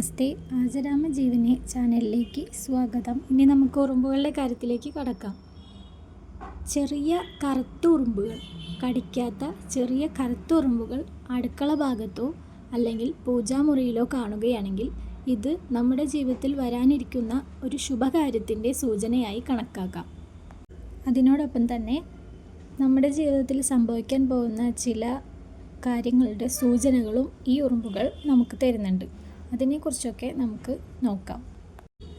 നമസ്തേ. ആചരാമ ജീവനെ ചാനലിലേക്ക് സ്വാഗതം. ഇനി നമുക്ക് ഉറുമ്പുകളുടെ കാര്യത്തിലേക്ക് കടക്കാം. ചെറിയ കറുത്ത ഉറുമ്പുകൾ കടിക്കാത്ത ചെറിയ കറുത്ത ഉറുമ്പുകൾ അടുക്കള ഭാഗത്തോ അല്ലെങ്കിൽ പൂജാമുറിയിലോ കാണുകയാണെങ്കിൽ ഇത് നമ്മുടെ ജീവിതത്തിൽ വരാനിരിക്കുന്ന ഒരു ശുഭകാര്യത്തിന്റെ സൂചനയായി കണക്കാക്കാം. അതിനോടൊപ്പം തന്നെ നമ്മുടെ ജീവിതത്തിൽ സംഭവിക്കാൻ പോകുന്ന ചില കാര്യങ്ങളുടെ സൂചനകളും ഈ ഉറുമ്പുകൾ നമുക്ക് തരുന്നുണ്ട്. അതിനെക്കുറിച്ചൊക്കെ നമുക്ക് നോക്കാം.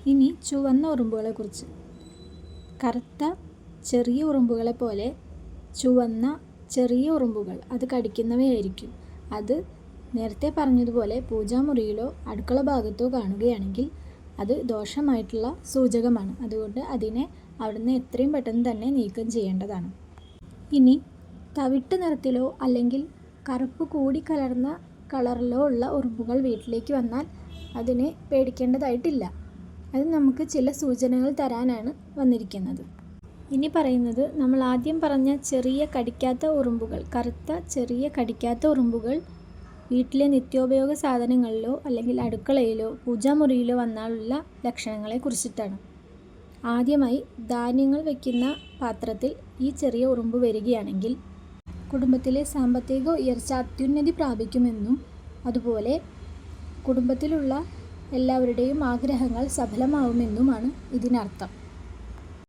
ഇനി ചുവന്ന ഉറുമ്പുകളെ കുറിച്ച് കറുത്ത ചെറിയ ഉറുമ്പുകളെ പോലെ ചുവന്ന ചെറിയ ഉറുമ്പുകൾ അത് കടിക്കുന്നവയായിരിക്കും. അത് നേരത്തെ പറഞ്ഞതുപോലെ പൂജാമുറിയിലോ അടുക്കള ഭാഗത്തോ കാണുകയാണെങ്കിൽ അത് ദോഷമായിട്ടുള്ള സൂചകമാണ്. അതുകൊണ്ട് അതിനെ അവിടുന്ന് എത്രയും പെട്ടെന്ന് തന്നെ നീക്കം ചെയ്യേണ്ടതാണ്. ഇനി തവിട്ട് നിറത്തിലോ അല്ലെങ്കിൽ കറുപ്പ് കൂടിക്കലർന്ന കളറിലോ ഉള്ള ഉറുമ്പുകൾ വീട്ടിലേക്ക് വന്നാൽ അതിനെ പേടിക്കേണ്ടതായിട്ടില്ല. അത് നമുക്ക് ചില സൂചനകൾ തരാനാണ് വന്നിരിക്കുന്നത്. ഇനി പറയുന്നത് നമ്മൾ ആദ്യം പറഞ്ഞ ചെറിയ കടിക്കാത്ത ഉറുമ്പുകൾ കറുത്ത ചെറിയ കടിക്കാത്ത ഉറുമ്പുകൾ വീട്ടിലെ നിത്യോപയോഗ സാധനങ്ങളിലോ അല്ലെങ്കിൽ അടുക്കളയിലോ പൂജാമുറിയിലോ വന്നാലുള്ള ലക്ഷണങ്ങളെ കുറിച്ചിട്ടാണ്. ആദ്യമായി ധാന്യങ്ങൾ വയ്ക്കുന്ന പാത്രത്തിൽ ഈ ചെറിയ ഉറുമ്പ് വരികയാണെങ്കിൽ കുടുംബത്തിലെ സാമ്പത്തിക ഉയർച്ച അത്യുന്നതി പ്രാപിക്കുമെന്നും അതുപോലെ കുടുംബത്തിലുള്ള എല്ലാവരുടെയും ആഗ്രഹങ്ങൾ സഫലമാവുമെന്നുമാണ് ഇതിനർത്ഥം.